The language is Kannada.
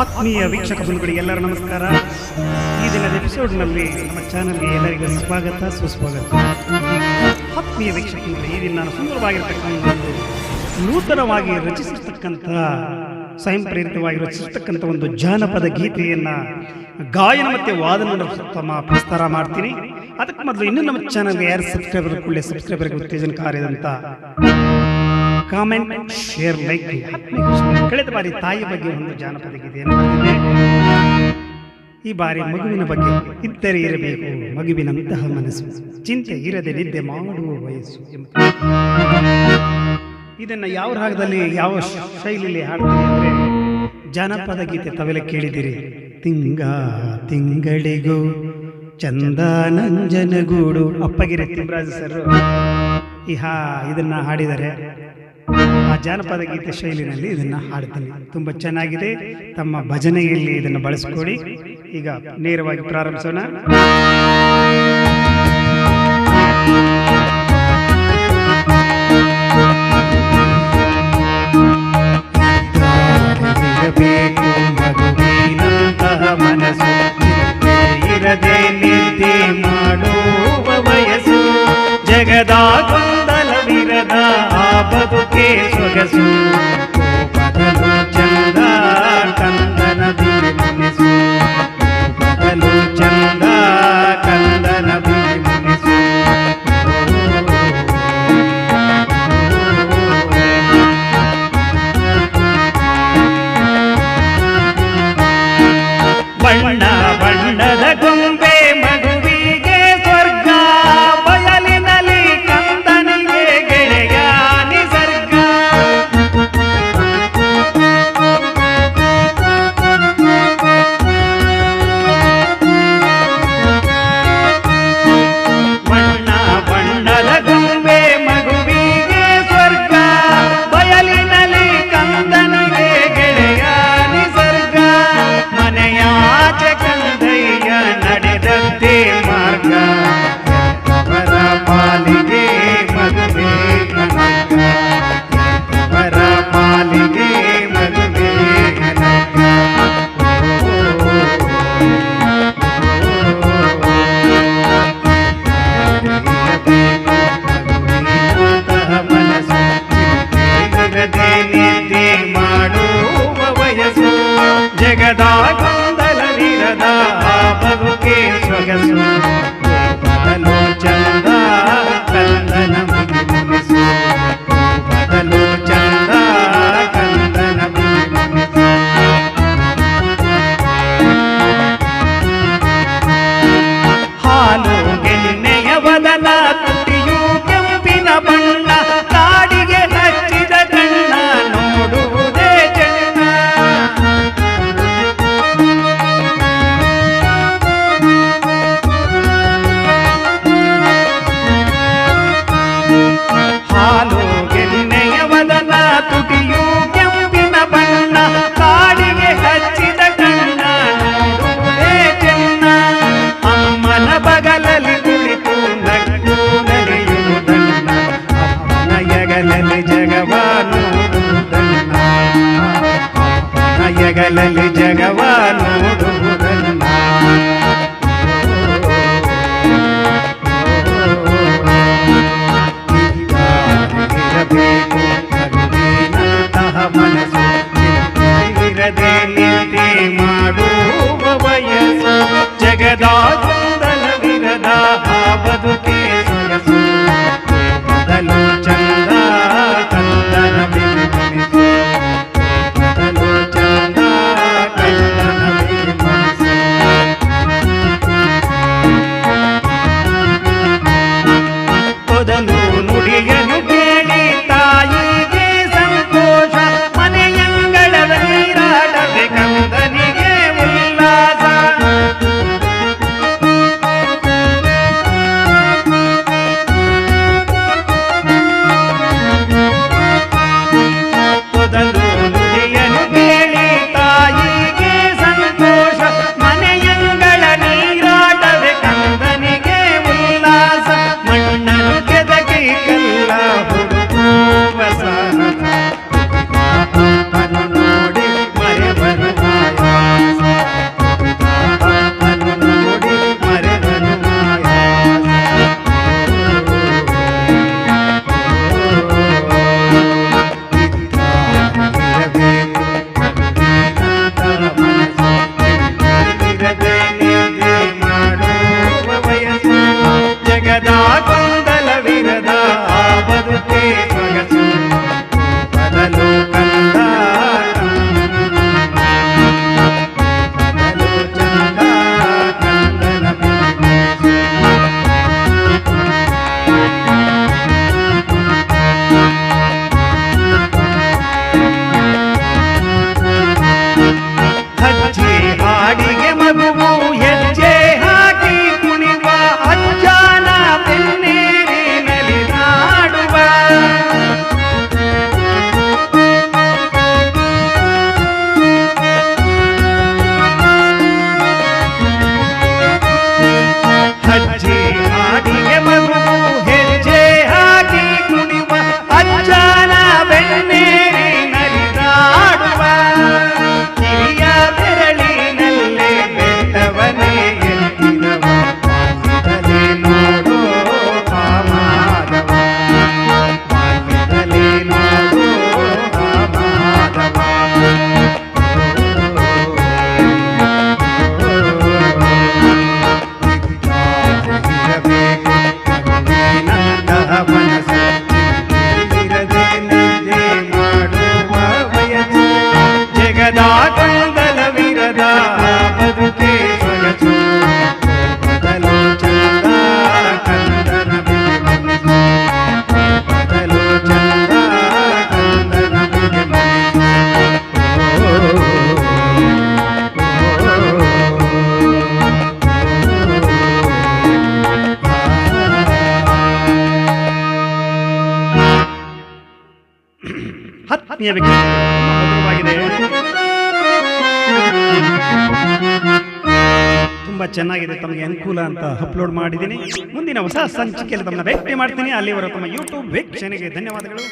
ಆತ್ಮೀಯ ವೀಕ್ಷಕ ಬಂಧುಗಳಿಗೆ ಎಲ್ಲರ ನಮಸ್ಕಾರ. ಈ ದಿನದ ಎಪಿಸೋಡ್ನಲ್ಲಿ ನಮ್ಮ ಚಾನಲ್ಗೆ ಎಲ್ಲರಿಗೂ ಸ್ವಾಗತ, ಸುಸ್ವಾಗತ. ಆತ್ಮೀಯ ವೀಕ್ಷಕರಿಗೆ ಈ ದಿನ ನಾನು ಸುಂದರವಾಗಿರ್ತಕ್ಕಂಥ ಒಂದು ನೂತನವಾಗಿ ರಚಿಸಿರ್ತಕ್ಕಂಥ ಸ್ವಯಂ ಪ್ರೇರಿತವಾಗಿ ರಚಿಸಿರ್ತಕ್ಕಂಥ ಒಂದು ಜಾನಪದ ಗೀತೆಯನ್ನು ಗಾಯನ ಮತ್ತು ವಾದನ ತಮ್ಮ ಪ್ರಸ್ತಾರ ಮಾಡ್ತೀನಿ. ಅದಕ್ಕೆ ಮೊದಲು ಇನ್ನೂ ನಮ್ಮ ಚಾನಲ್ಗೆ ಯಾರು ಸಬ್ಸ್ಕ್ರೈಬರ್, ಕೂಡಲೇ ಸಬ್ಸ್ಕ್ರೈಬರ್ಗೆ ಉತ್ತೇಜನಕಾರಿಯಾದಂಥ ಕಾಮೆಂಟ್ ಶೇರ್ ಲೈಕ್ ಕಳೆದ ಬಾರಿ ತಾಯಿ ಬಗ್ಗೆ ಒಂದು ಜಾನಪದ ಗೀತೆ ಈ ಬಾರಿ ಮಗುವಿನ ಬಗ್ಗೆ ಇದ್ದರೆ ಇರಬೇಕು ಮಗುವಿನಂತಹ ಮನಸ್ಸು. ಚಿಂತೆ ಇರದೆ ನಿದ್ದೆ ಮಾಡುವ ವಯಸ್ಸು ಇದನ್ನ ಯಾವ ರಾಗದಲ್ಲಿ ಯಾವ ಶೈಲಿಯಲ್ಲಿ ಹಾಡ್ತೀರಿ ಅಂದ್ರೆ ಜಾನಪದ ಗೀತೆ ತವೆಲ್ಲ ಕೇಳಿದಿರಿ ತಿಂಗ ತಿಂಗಳಿಗೂ ಚಂದ ನಂಜನಗೂಡು ಅಪ್ಪಗಿರಿ ತಿಮ್ರಾಜ್ ಸರ್ ಈ ಹಾ ಇದನ್ನ ಹಾಡಿದರೆ ಆ ಜಾನಪದ ಗೀತೆ ಶೈಲಿನಲ್ಲಿ ಇದನ್ನ ಹಾಡ್ತೀನಿ. ತುಂಬಾ ಚೆನ್ನಾಗಿದೆ. ತಮ್ಮ ಭಜನೆಯಲ್ಲಿ ಇದನ್ನು ಬಳಸ್ಕೊಡಿ ಈಗ ನೇರವಾಗಿ ಪ್ರಾರಂಭಿಸೋಣ. ಮನಸ್ಸು. ಇರದೆ ನಿದ್ದೆ ಮಾಡುವ ವಯಸ್ಸು. ಜಗದ ಗೊಂದಲವಿರದ ಆ Jesus. ಅಪ್ಪನ ಸದಾ ಆತ್ಮೀಯ ವ್ಯಕ್ತಿ ಚೆನ್ನಾಗಿದೆ, ತಮಗೆ ಅನುಕೂಲ ಅಂತ ಅಪ್ಲೋಡ್ ಮಾಡಿದ್ದೀನಿ. ಮುಂದಿನ ಹೊಸ ಸಂಚಿಕೆಯಲ್ಲಿ ತಮ್ಮನ್ನ ಭೇಟಿ ಮಾಡ್ತೀನಿ. ಅಲ್ಲಿವರೆಗೂ ತಮ್ಮ ಯೂಟ್ಯೂಬ್ ವೀಕ್ಷಣೆಗೆ ಧನ್ಯವಾದಗಳು.